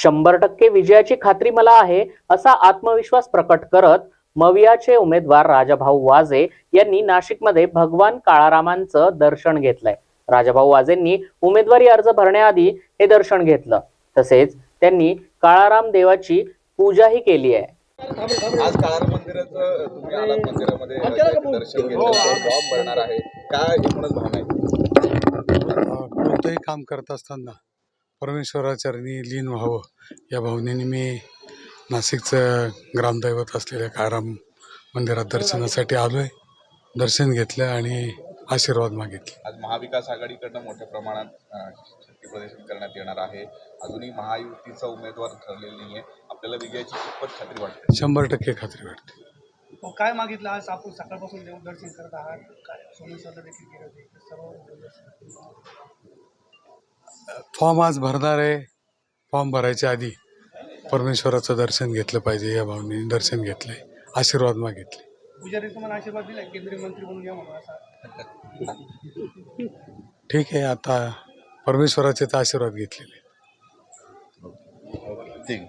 शंभर टक्के विजयाची खात्री मला आहे असा आत्मविश्वास प्रकट करत मवियाचे उमेदवार राजाभाऊ वाजे यांनी नाशिकमध्ये भगवान काळारामांचं दर्शन घेतलंय. राजाभाऊ वाजेंनी उमेदवारी अर्ज भरण्याआधी हे दर्शन घेतलं. तसेच त्यांनी काळाराम देवाची पूजाही केली आहे. आज काळार मंदिराचं तुम्ही आलात मंदिरामध्ये दर्शन घेतलं फॉर्म भरणार आहे. काय एकूणच भावना आहे? अ, कोणतंही काम करत असताना परमेश्वराचरणी लीन व्हावं या भावनेने मी नाशिकचं ग्रामदैवत असलेल्या काळाराम मंदिरात दर्शनासाठी आलो आहे दर्शन घेतलं आणि आशीर्वाद मागितले. आज महाविकास आघाडीकडनं मोठ्या प्रमाणात अं, शक्तीप्रदर्शन करण्यात येणार आहे. अजूनही महायुतीचा उमेदवार ठरलेला नाही आहे आपल्याला विजयाची कितपत खात्री वाटते. शंभर टक्के खात्री वाटते. हो, काय मागितलं? आज आपण सकाळपासून देव दर्शन करत आहात. काय देखील सर्व फॉर्म आज भरणार आहे. फॉर्म भरायच्या आधी परमेश्वराचं दर्शन घेतलं पाहिजे या भावनेने दर्शन घेतलं आशीर्वाद मागितले. पुजारी तुम्हाला आशीर्वाद दिला केंद्रीय मंत्री म्हणून या म्हणून असा. ठीक आहे आता परमेश्वराचे तर आशीर्वाद घेतलेले.